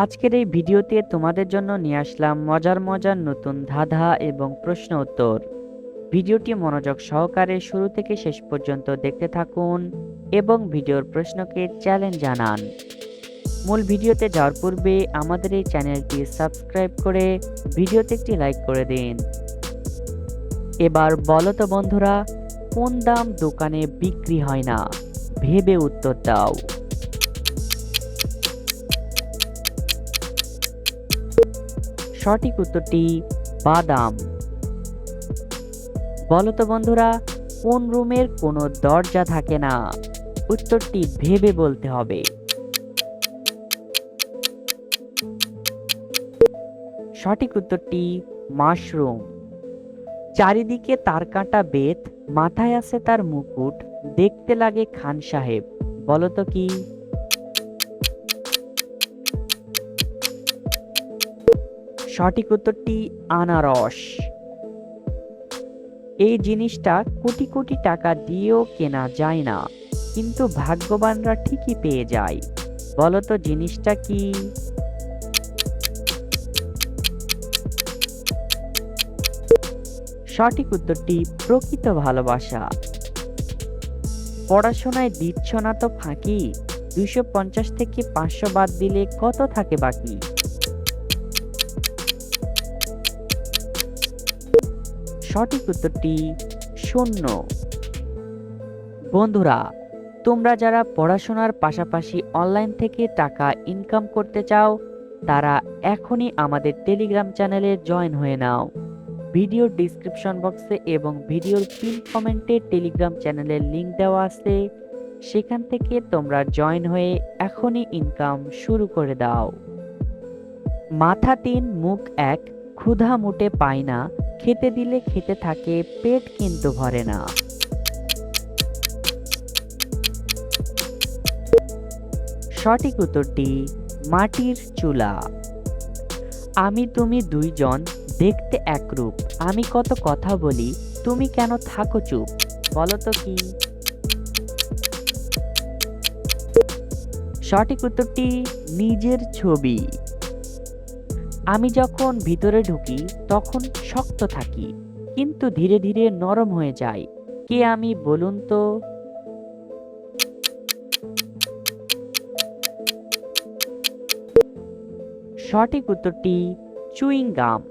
আজকের এই ভিডিওতে তোমাদের জন্য নিয়ে আসলাম মজার মজার নতুন ধাঁধা এবং প্রশ্ন উত্তর। ভিডিওটি মনোযোগ সহকারে শুরু থেকে শেষ পর্যন্ত দেখতে থাকুন এবং ভিডিওর প্রশ্নকে চ্যালেঞ্জ জানান। মূল ভিডিওতে যাওয়ার পূর্বে আমাদের এই চ্যানেলটি সাবস্ক্রাইব করে ভিডিওতে একটি লাইক করে দিন। এবার বলো তো বন্ধুরা, কোন দাম দোকানে বিক্রি হয় না? ভেবে উত্তর দাও। সঠিক উত্তরটি বাদাম। বলো তো বন্ধুরা, কোন রুমের কোনো দরজা থাকে না? উত্তরটি ভেবে বলতে হবে। সঠিক উত্তরটি মাশরুম। চারিদিকে তার কাটা বেত, মাথায় আছে তার মুকুট, দেখতে লাগে খান সাহেব। বলতো কি? সঠিক উত্তরটি আনারস। এই জিনিসটা কোটি কোটি টাকা দিয়েও কেনা যায় না, কিন্তু ভাগ্যবানরা ঠিকই পেয়ে যায়। বলতো জিনিসটা কি? সঠিক উত্তরটি প্রকৃত ভালোবাসা। পড়াশোনায় দিচ্ছ না তো ফাঁকি? দুইশো পঞ্চাশ থেকে পাঁচশো বাদ দিলে কত থাকে বাকি? সঠিক উত্তরটি শূন্য। বন্ধুরা, তোমরা যারা পড়াশোনার পাশাপাশি অনলাইন থেকে টাকা ইনকাম করতে চাও, তারা এখনই আমাদের টেলিগ্রাম চ্যানেলে জয়েন হয়ে নাও। ভিডিও ডিসক্রিপশন বক্সে এবং ভিডিওর পিন কমেন্টে টেলিগ্রাম চ্যানেলের লিঙ্ক দেওয়া আছে। সেখান থেকে তোমরা জয়েন হয়ে এখনই ইনকাম শুরু করে দাও। মাথা তিন, মুখ এক, ক্ষুধা মুটে পায় না। খেতে দিলে খেতে থাকে, পেট কিন্তু ভরে না। সঠিক উত্তরটি, মাটির চুলা। আমি তুমি দুইজন দেখতে একরূপ। আমি কত কথা বলি, তুমি কেন থাকো চুপ, বলো তো কি? সঠিক উত্তরটি, নিজের ছবি। আমি যখন ভিতরে ঢুকি, তখন শক্ত থাকি, কিন্তু ধীরে ধীরে নরম হয়ে যায় কে আমি বলুন তো? সঠিক উত্তরটি চুইং গাম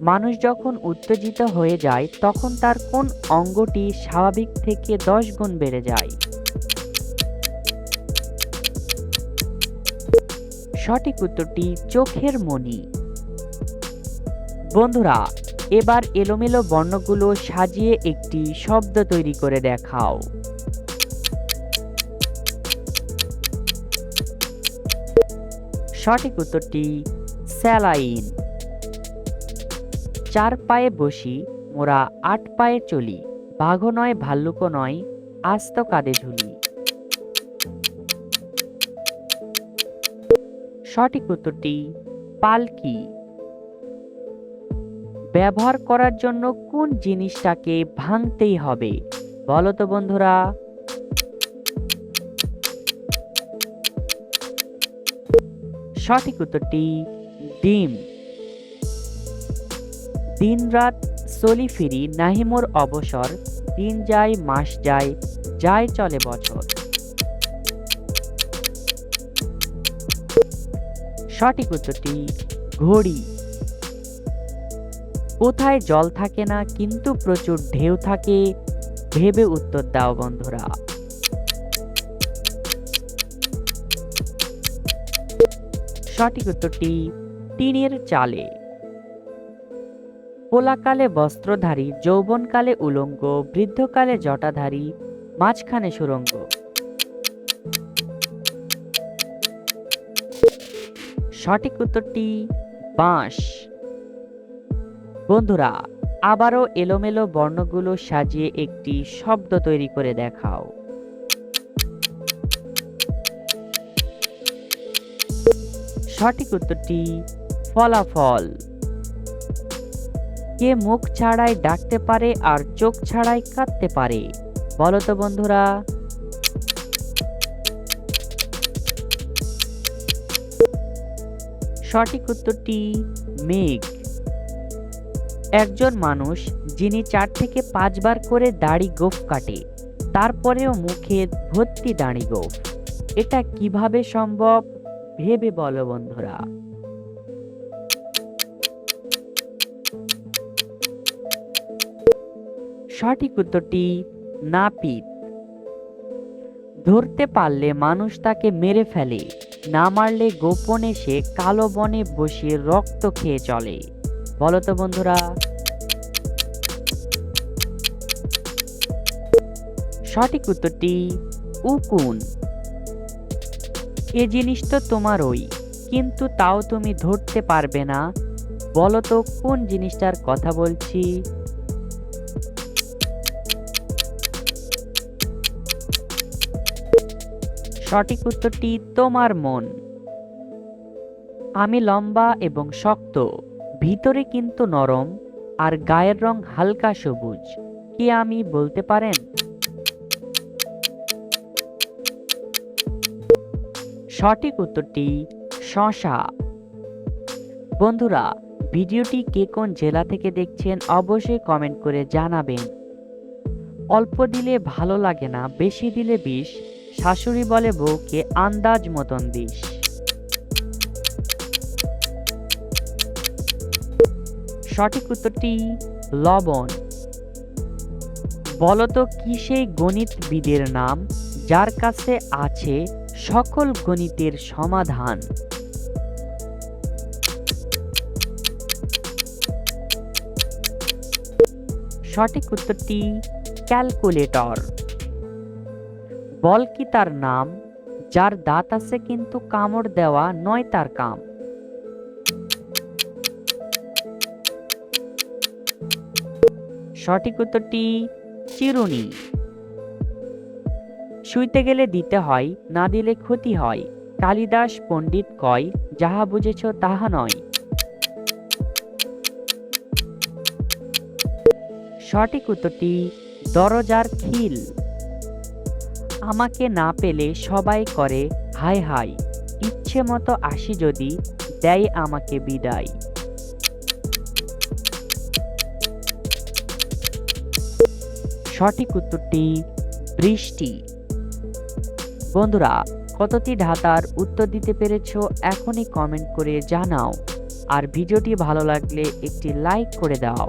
মানুষ যখন উত্তেজিত হয়ে যায়, তখন তার কোন অঙ্গটি স্বাভাবিক থেকে দশ গুণ বেড়ে যায়? সঠিক উত্তরটি চোখের মণি। বন্ধুরা, এবার এলোমেলো বর্ণগুলো সাজিয়ে একটি শব্দ তৈরি করে দেখাও। সঠিক উত্তরটি স্যালাইন। চার পায়ে বসি, মোরা আট পায়ে চলি, বাঘও নয়, ভাল্লুকও নয়, আস্ত কাঁধে ঝুলি। সঠিক উত্তরটি পালকি। ব্যবহার করার জন্য কোন জিনিসটাকে ভাঙতেই হবে? বলো তো বন্ধুরা। সঠিক উত্তরটি ডিম। দিন রাত চলি ফিরি নাহি মোর অবসর, দিন যায়, মাস যায় যায় চলে বছর। সঠিক উত্তরটি ঘড়ি। কোথায় জল থাকে না, কিন্তু প্রচুর ঢেউ থাকে, ভেবে উত্তর দাও বন্ধুরা। সঠিক উত্তরটি টিনের চালে। পোলাকালে বস্ত্রধারী, যৌবনকালে উলঙ্গ, বৃদ্ধকালে জটাধারী, মাঝখানে সুরঙ্গ। সঠিক উত্তরটি বাঁশ। বন্ধুরা, আবারও এলোমেলো বর্ণগুলো সাজিয়ে একটি শব্দ তৈরি করে দেখাও। সঠিক উত্তরটি ফলাফল। কে মুখ ছাড়াই ডাকতে পারে আর চোখ ছাড়াই কাঁদতে পারে? বলো তো বন্ধুরা। সঠিক উত্তরটি মেঘ। একজন মানুষ যিনি চার থেকে পাঁচবার করে দাড়ি গোফ কাটে, তারপরেও মুখে ভর্তি দাড়ি গোফ। এটা কীভাবে সম্ভব? ভেবে বলো বন্ধুরা। সঠিক উত্তরটি নাপিত। ধরতে পারলে মানুষ তাকে মেরে ফেলে। না মারলে গোপনে সে কালো বনে বসে রক্ত খেয়ে চলে। বলো তো বন্ধুরা। সঠিক উত্তরটি, উকুন। এ জিনিস তো তোমারই, কিন্তু তাও তুমি ধরতে পারবে না। বলো তো কোন জিনিসটার কথা বলছি? সঠিক উত্তরটি তোমার মন। আমি লম্বা এবং শক্ত, ভিতরে কিন্তু নরম, আর গায়ের রং হালকা সবুজ। কি আমি বলতে পারেন? সঠিক উত্তরটি শশা। বন্ধুরা, ভিডিওটি কে কোন জেলা থেকে দেখছেন অবশ্যই কমেন্ট করে জানাবেন। অল্প দিলে ভালো লাগে না, বেশি দিলে বিষ। শাশুড়ি বলে বউকে আন্দাজ মতন দিস। সঠিক উত্তরটি, লবণ। বলতো কি সেই গণিতবিদের নাম যার কাছে আছে সকল গণিতের সমাধান? সঠিক উত্তরটি, ক্যালকুলেটর। বল কি তার নাম, যার দাঁত আছে কিন্তু কামড় দেওয়া নয় তার কাম। সঠিক উত্তরটি চিরুনি। শুইতে গেলে দিতে হয়, না দিলে ক্ষতি হয়। কালিদাস পণ্ডিত কয়, যাহা বুঝেছ তাহা নয়। সঠিক উত্তরটি দরজার খিল। আমাকে না পেলে সবাই করে হাই হাই ইচ্ছে মতো আসি যদি, দেয় আমাকে বিদায়। সঠিক উত্তরটি, বৃষ্টি। বন্ধুরা, কতটি ধাঁধার উত্তর দিতে পেরেছ এখনই কমেন্ট করে জানাও। আর ভিডিওটি ভালো লাগলে একটি লাইক করে দাও।